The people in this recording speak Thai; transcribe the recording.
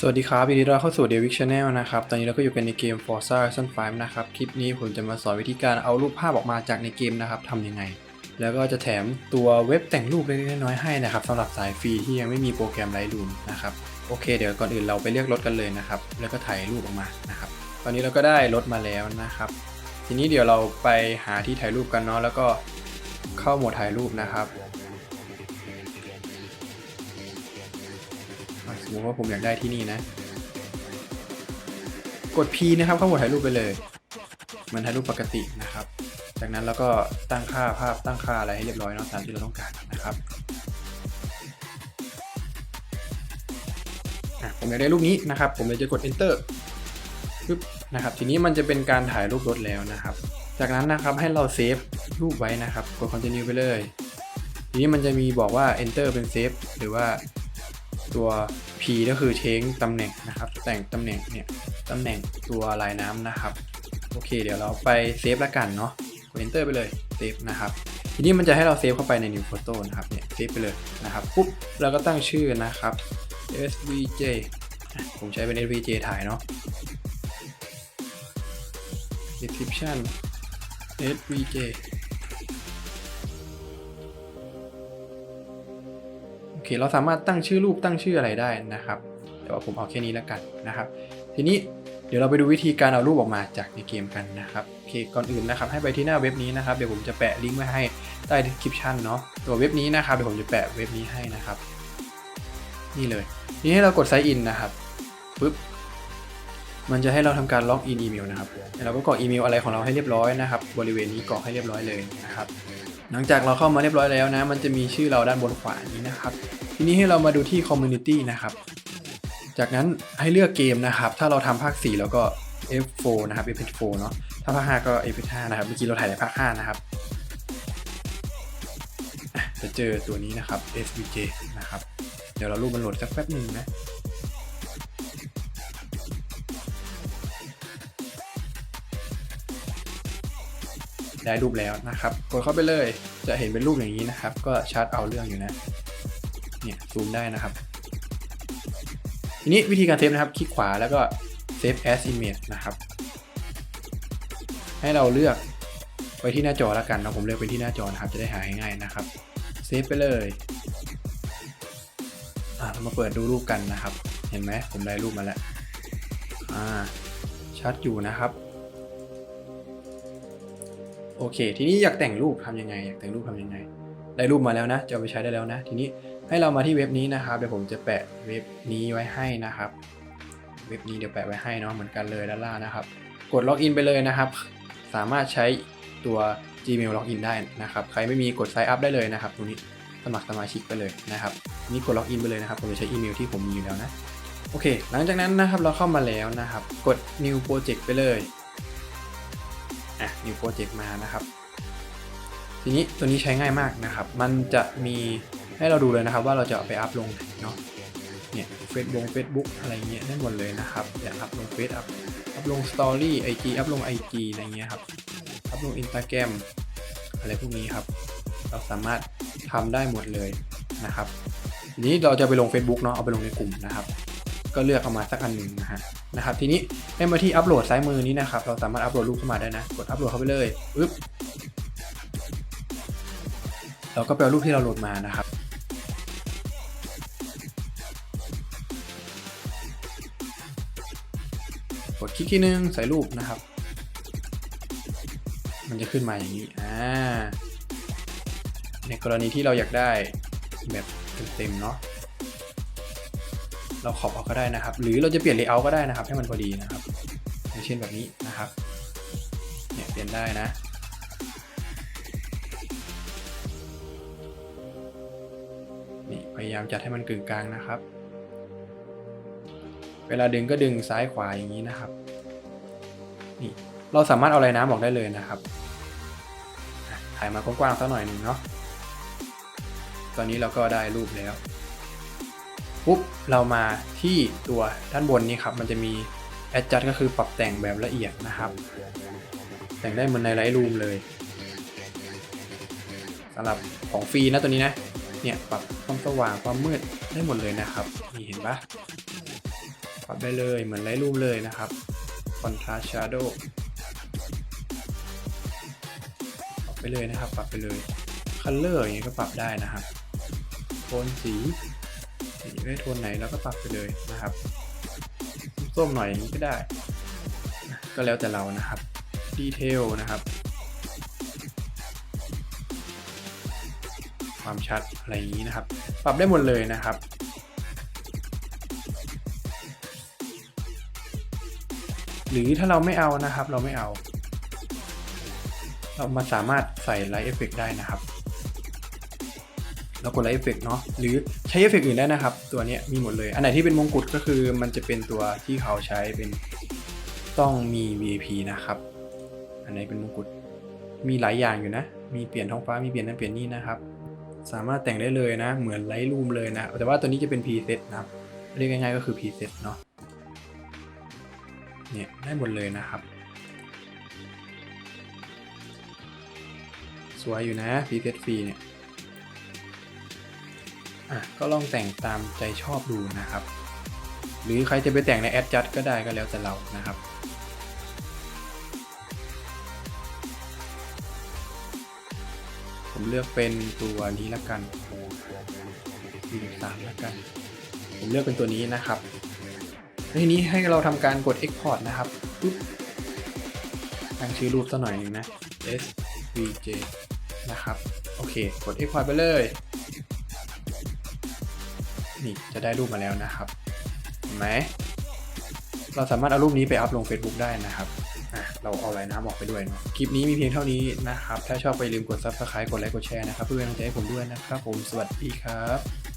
สวัสดีครับยินดีต้อนรับเข้าสู่ David Channel นะครับ ตอนนี้เราก็อยู่กันในเกม Forza Horizon 5 นะครับ คลิปนี้ผมจะมาสอนวิธีการเอารูปภาพออกมาจากในเกมนะครับทำยังไง แล้วก็จะแถมตัวเว็บแต่งรูปเล็กๆน้อยๆให้นะครับสำหรับสายฟรีที่ยังไม่มีโปรแกรม Lightroom นะครับ โอเค เดี๋ยวก่อนอื่นเราไปเรียกรถกันเลยนะครับ แล้วก็ถ่ายรูปออกมานะครับ ตอนนี้เราก็ได้รถมาแล้วนะครับ ทีนี้เดี๋ยวเราไปหาที่ถ่ายรูปกันเนาะ แล้วก็เข้าโหมดถ่ายรูปนะครับ มติว่าผมอยากได้ที่นี่นะ กด P นะครับเข้าโหมดถ่ายรูปไปเลยเหมือนถ่ายรูปปกตินะครับ จากนั้นเราก็ตั้งค่าภาพตั้งค่าอะไรให้เรียบร้อยเนาะตามที่เราต้องการนะครับผมอยากได้รูปนี้นะครับ ผมเลยจะกด enter ปึ๊บนะครับ ทีนี้มันจะเป็นการถ่ายรูปรถแล้วนะครับ จากนั้นนะครับให้เราเซฟรูปไว้นะครับ กด continue ไปเลย ทีนี้มันจะมีบอกว่า enter เป็นเซฟหรือว่า ตัว P ก็คือ change ตำแหน่งนะครับ แต่งตำแหน่งเนี่ยตำแหน่งตัวลายน้ำนะครับ โอเค เดี๋ยวเราไปเซฟละกันเนาะกด enter ไปเลยเซฟนะครับทีนี้มันจะให้เราเซฟเข้าไปใน new photo นะครับเนี่ยเซฟไปเลยนะครับปุ๊บเราก็ตั้งชื่อนะครับ svj ผมใช้เป็น svj ถ่ายเนาะ description svj เคเราสามารถตั้งชื่อรูปตั้งชื่ออะไรได้นะครับ แต่ว่าผมเอาแค่นี้แล้วกันนะครับ ทีนี้เดี๋ยวเราไปดูวิธีการเอารูปออกมาจากในเกมกันนะครับโอเคก่อนอื่นนะครับ ให้ไปที่หน้าเว็บนี้นะครับเดี๋ยวผมจะแปะลิงก์ไว้ให้ใต้ description เนาะตัวเว็บนี้นะครับเดี๋ยวผมจะแปะเว็บนี้ให้นะครับ นี่เลยทีนี้ให้เรากด sign in นะครับปึ๊บมันจะให้เราทำการล็อกอินอีเมลนะครับแล้วเราก็กรอกอีเมลอะไรของเราให้เรียบร้อยนะครับ บริเวณนี้กรอกให้เรียบร้อยเลยนะครับ หลังจากเราเข้ามาเรียบร้อยแล้วนะ มันจะมีชื่อเราด้านบนขวานี้นะครับ ทีนี้ให้เรามาดูที่ Community นะครับ จากนั้นให้เลือกเกมนะครับ ถ้าเราทำภาค 4 แล้วก็ F4 นะครับ F4 เนาะ ถ้าภาค 5 ก็ F5 นะครับ เมื่อกี้เราถ่ายในภาค 5 นะครับ จะเจอตัวนี้นะครับ SVJ นะครับ เดี๋ยวเรารูปมันโหลดสักแป๊บหนึ่งนะ ได้รูปแล้วนะครับ กดเข้าไปเลยจะเห็นเป็นรูปอย่างนี้นะครับ ก็ชัดเอาเรื่องอยู่นะ เนี่ยซูมได้นะครับ ทีนี้วิธีการเซฟนะครับ คลิกขวาแล้วก็ save as image นะครับ ให้เราเลือกไว้ที่หน้าจอแล้วกันนะผมเลือกเป็นที่หน้าจอนะครับ จะได้หาง่ายๆนะครับ เซฟไปเลยอ่าเรามาเปิดดูรูปกันนะครับ เห็นไหมผมได้รูปมาแล้ว อ่า ชัดอยู่นะครับ โอเค ทีนี้อยากแต่งรูปทำยังไง อยากแต่งรูปทำยังไง ได้รูปมาแล้วนะ จะเอาไปใช้ได้แล้วนะ ทีนี้ให้เรามาที่เว็บนี้นะครับ เดี๋ยวผมจะแปะเว็บนี้ไว้ให้นะครับ เว็บนี้เดี๋ยวแปะไว้ให้เนาะเหมือนกันเลยด้านล่างนะครับ กดล็อกอินไปเลยนะครับ สามารถใช้ตัว Gmail ล็อกอินได้นะครับ ใครไม่มีกด Sign up ได้เลยนะครับตรงนี้สมัครสมาชิกไปเลยนะครับ นี่กดล็อกอินไปเลยนะครับ ผมจะใช้อีเมลที่ผมมีอยู่แล้วนะ โอเค หลังจากนั้นนะครับเราเข้ามาแล้วนะครับ กด new project ไปเลย อะ new project มานะครับ ทีนี้ตัวนี้ใช้ง่ายมากนะครับ มันจะมีให้เราดูเลยนะครับ ว่าเราจะไปอัพลงไหนเนาะเนี่ยเฟซบุ๊กเฟซบุ๊กอะไรเงี้ยได้หมดเลยนะครับอยากอัพลงเฟซอัพอัพลงสตอรี่ไอจีอัพลงไอจีอะไรเงี้ยครับอัพลงอินสตาแกรมอะไรพวกนี้ครับ เราสามารถทำได้หมดเลยนะครับทีนี้เราจะไปลง Facebook เนาะเอาไปลงในกลุ่มนะครับ ก็เลือกเอามาสักอันหนึ่งนะฮะนะครับทีนี้ให้มาที่อัปโหลดซ้ายมือนี้นะครับเราสามารถอัปโหลดรูปเข้ามาได้นะ กดอัปโหลดเข้าไปเลยปึ๊บเราก็ไปเอารูปที่เราโหลดมานะครับ กดคลิกที่หนึ่งใส่รูปนะครับ มันจะขึ้นมาอย่างนี้อ่าในกรณีที่เราอยากได้แบบเต็มๆเนาะ เราขอบเอาก็ได้นะครับ หรือเราจะเปลี่ยนเลเยอร์ก็ได้นะครับ ให้มันพอดีนะครับอย่างเช่นแบบนี้นะครับเนี่ยเปลี่ยนได้นะนี่พยายามจัดให้มันกึ่งกลางนะครับ เวลาดึงก็ดึงซ้ายขวาอย่างนี้นะครับนี่เราสามารถเอาลายน้ำออกได้เลยนะครับถ่ายมากว้างๆสักหน่อยหนึ่งเนาะตอนนี้เราก็ได้รูปแล้ว ปุ๊บเรามาที่ตัวด้านบนนี้ครับ มันจะมี adjust ก็คือปรับแต่งแบบละเอียดนะครับ แต่งได้เหมือนใน Lightroom เลยสำหรับของฟรีนะตัวนี้นะ เนี่ยปรับความสว่างความมืดได้หมดเลยนะครับนี่เห็นปะปรับได้เลยเหมือนไลท์รูมเลยนะครับ contrast shadow ปรับไปเลยนะครับ ปรับไปเลย color อย่างเงี้ยก็ปรับได้นะครับโทนสี ได้โทนไหนแล้วก็ปรับไปเลยนะครับส้มหน่อยอย่างนี้ก็ได้ ก็แล้วแต่เรานะครับดีเทลนะครับ ความชัดอะไรอย่างนี้นะครับ ปรับได้หมดเลยนะครับหรือถ้าเราไม่เอานะครับเราไม่เอา เรามาสามารถใส่ไลท์เอฟเฟกได้นะครับ เรากดไลท์เอฟเฟกเนาะหรือใช้เอฟเฟกอื่นได้นะครับ ตัวนี้มีหมดเลย อันไหนที่เป็นมงกุฎก็คือมันจะเป็นตัวที่เขาใช้เป็นต้องมี VIP นะครับ อันไหนเป็นมงกุฎมีหลายอย่างอยู่นะ มีเปลี่ยนท้องฟ้ามีเปลี่ยนนั่นเปลี่ยนนี่นะครับ สามารถแต่งได้เลยนะ เหมือนไลท์รูมเลยนะ แต่ว่าตัวนี้จะเป็น preset นะครับเรียกง่ายๆก็คือ preset เนาะเนี่ยได้หมดเลยนะครับ สวยอยู่นะ preset ฟรีเนี่ย อะก็ลองแต่งตามใจชอบดูนะครับ หรือใครจะไปแต่งใน adjust ก็ได้ก็แล้วแต่เรานะครับผมเลือกเป็นตัวนี้ละกัน43ละกัน ผมเลือกเป็นตัวนี้นะครับทีนี้ให้เราทำการกด export นะครับปุ๊บตั้งชื่อรูปสักหน่อยหนึ่งนะ svj นะครับ โอเค กด export ไปเลย นี่จะได้รูปมาแล้วนะครับเห็นไหมเราสามารถเอารูปนี้ไปอัพลง Facebook ได้นะครับเราเอาลายน้ำออกไปด้วยเนาะคลิปนี้มีเพียงเท่านี้นะครับ ถ้าชอบไปลืมกด Subscribe กดไลค์กดแชร์นะครับ เพื่อเป็นกำลังใจให้ผมด้วยนะครับ ผมสวัสดีครับ